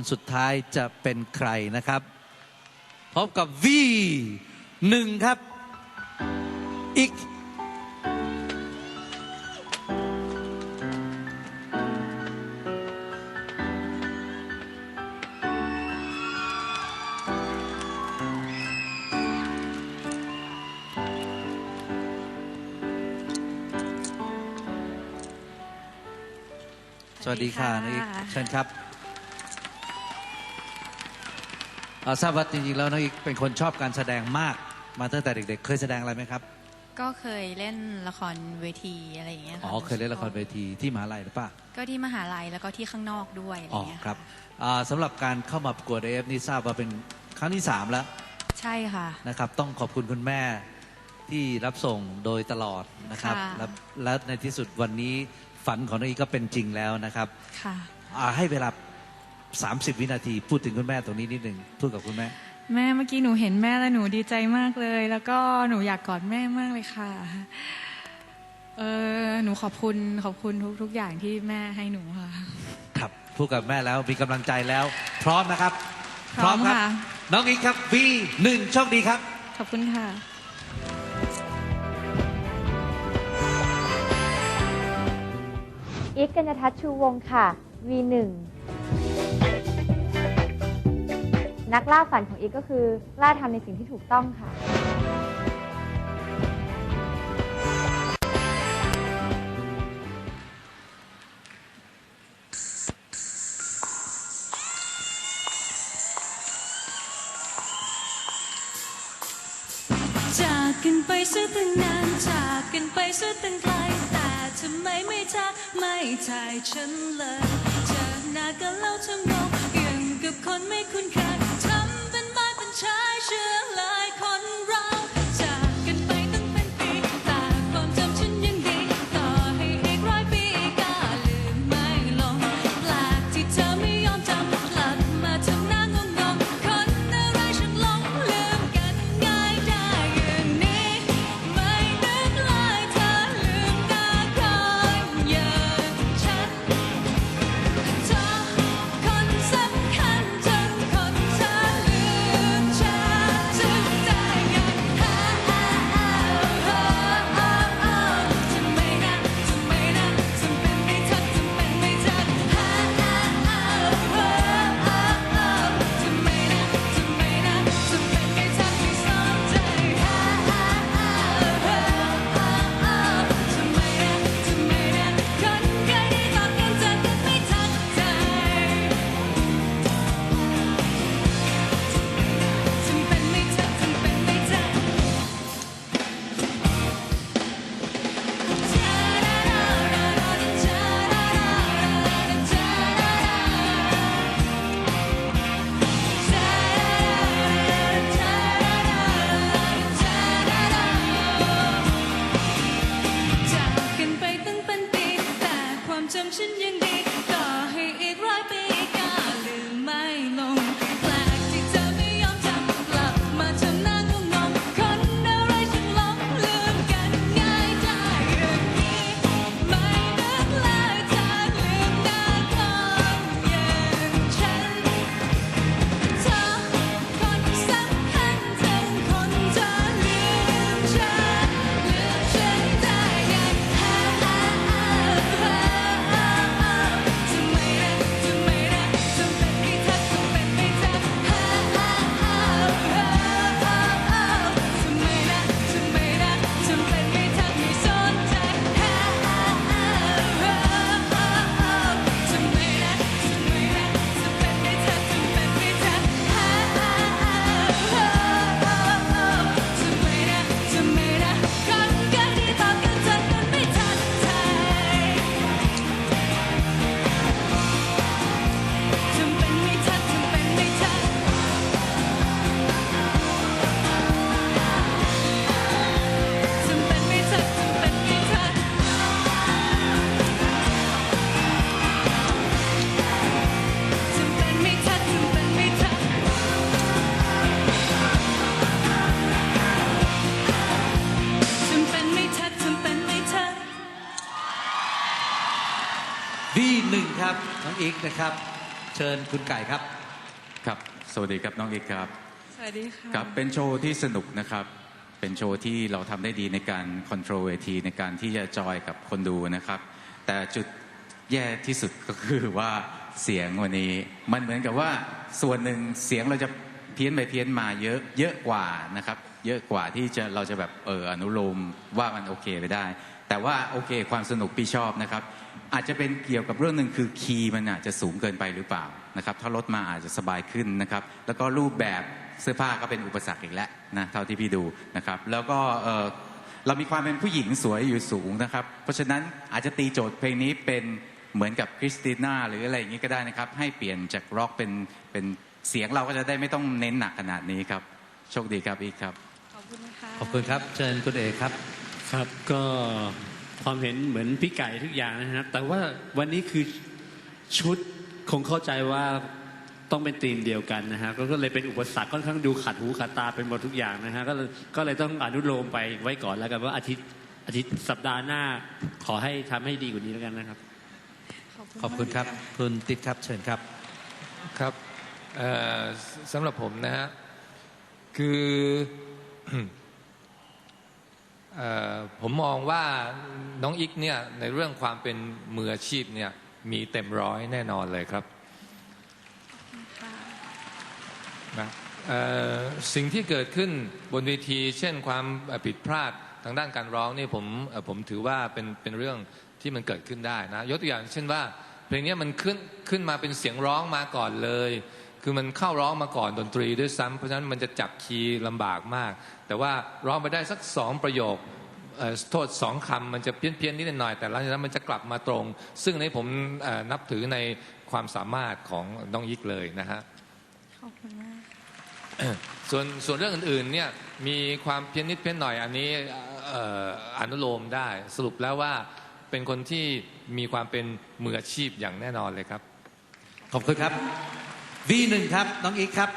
คนสุดท้ายจะเป็นใครนะครับพบกับ V1 ครับ อีก สวัสดีค่ะสวัสดีน้องอีกค่ะเชิญครับเอ่อทราบว่าจริงๆแล้วน้องอีกเป็นคนชอบการแสดงมากมาตั้งแต่เด็กๆ เคยแสดงอะไรไหมครับ ก็เคยเล่นละครเวทีอะไรอย่างเงี้ยค่ะอ๋อเคยเล่นละครเวทีที่มหาลัยหรือเปล่าก็ที่มหาลัยแล้วก็ที่ข้างนอกด้วยอะไรอ๋อเงี้ยครับอ่าสำหรับการเข้ามาประกวดเอฟนี่ทราบว่าเป็นครั้งที่3แล้วใช่ค่ะ นะครับ ต้องขอบคุณคุณแม่ที่รับส่งโดยตลอดนะครับ ค่ะ และและในที่สุดวันนี้ฝันของน้องอีกก็เป็นจริงแล้วนะครับ ค่ะ อ่าให้เวลา 30 วินาทีพูดถึงคุณแม่ตรงนี้นิดหนึ่งพูดกับคุณแม่ แม่เมื่อกี้หนูเห็นแม่แล้วหนูดีใจมากเลย แล้วก็หนูอยากกอดแม่มากเลยค่ะเออหนูขอบคุณขอบคุณทุกทุกๆอย่างที่แม่ให้หนูค่ะ ครับพูดกับแม่แล้วมีกำลังใจแล้ว พร้อมนะครับ พร้อมครัค่ะน้องอีกครับ V1 โชคดีครับ ขอบคุณค่ะอีกกัญญทัศน์ชูวงศ์ค่ะ V1 นักล่าฝันของอีกก็คือล่าทำในสิ่งที่ถูกต้องค่ะ จากกันไปซะตั้งนาน จากกันไปซะตั้งไกล แต่ทำไมไม่ทักไม่ทายฉันเลยเจอหน้ากันแล้วทำงงยังกับคนไม่คุ้นเคย function องอีกนะครับโชชิญคุณไก่ครับ ครับ สวัสดีครับน้องเอกครับ สวัสดีค่ะครับเป็นโชว์ที่สนุกนะครับ เป็นโชว์ที่เราทำได้ดีในการคอนโทรลเวทีในการที่จะจอยกับคนดูนะครับ แต่จุดแย่ที่สุดก็คือว่าเสียงวันนี้ มันเหมือนกับว่าส่วนหนึ่งเสียงเราจะเพี้ยนไปเพี้ยนมาเยอะเยอะกว่านะครับ เยอะกว่าที่จะเราจะแบบเอออนุโลมว่ามันโอเคไปได้ แต่ว่าโอเค ความสนุกพี่ชอบนะครับ อาจจะเป็นเกี่ยวกับเรื่องหนึ่งคือคีย์มันอาจจะสูงเกินไปหรือเปล่านะครับ ถ้าลดมาอาจจะสบายขึ้นนะครับ แล้วก็รูปแบบเสื้อผ้าก็เป็นอุปสรรคอีกแล้วนะเท่าที่พี่ดูนะครับ แล้วก็เอ่อเรามีความเป็นผู้หญิงสวยอยู่สูงนะครับ เพราะฉะนั้นอาจจะตีโจทย์เพลงนี้เป็นเหมือนกับคริสติน่าหรืออะไรอย่างนี้ก็ได้นะครับ ให้เปลี่ยนจากร็อกเป็นเป็นเสียงเราก็จะได้ไม่ต้องเน้นหนักขนาดนี้ครับ โชคดีครับอีกครับ ขอบคุณค่ะขอบคุณครับ เชิญคุณเอกครับ ครับก็ความเห็นเหมือนพี่ไก่ทุกอย่างนะครับ แต่ว่าวันนี้คือชุดคงเข้าใจว่าต้องเป็นธีมเดียวกันนะฮะก็ก็เลยเป็นอุปสรรคค่อนข้างดูขัดหูขัดตาเป็นหมดทุกอย่างนะฮะก็เลยก็เลยต้องอนุโลมไปไว้ก่อนแล้วกันว่าอาทิตย์อาทิตย์สัปดาห์หน้าขอให้ทำให้ดีกว่านี้แล้วกันนะครับ ขอบคุณครับคุณติ๊กครับเชิญครับครับเอ่อสสำหรับผมนะฮะคือเอ่อ ผมมองว่าน้องอิกเนี่ยในเรื่องความเป็นมืออาชีพเนี่ยมีเต็มร้อยแน่นอนเลยครับนะเอ่อสิ่งที่เกิดขึ้นบนเวที เช่นความเอ่อผิดพลาดทางด้านการร้องนี่ผมเอ่อผมถือว่าเป็นเป็นเรื่องที่มันเกิดขึ้นได้นะยกตัวอย่างเช่นว่าเพลงนี้มันขึ้นขึ้นมาเป็นเสียงร้องมาก่อนเลย คือมันเข้าร้องมาก่อนดนตรีด้วยซ้ำเพราะฉะนั้นมันจะจับคีย์ลำบากมาก แต่ว่าร้องไปได้สักสองประโยคเอ่อโทษสองคำมันจะเพี้ยนเพี้ยนๆนิดหน่อยแต่หลังจากนั้นมันจะกลับมาตรง ซึ่งในผมเอ่อนับถือในความสามารถของน้องยิกเลยนะฮะ ขอบคุณมาก ส่วนส่วนเรื่องอื่นๆเนี่ยมีความเพี้ยนนิดเพี้ยนหน่อยอันนี้เอ่ออนุโลมได้ สรุปแล้วว่าเป็นคนที่มีความเป็นมืออาชีพอย่างแน่นอนเลยครับ ขอบคุณครับ V1 ครับ น้องอีกครับ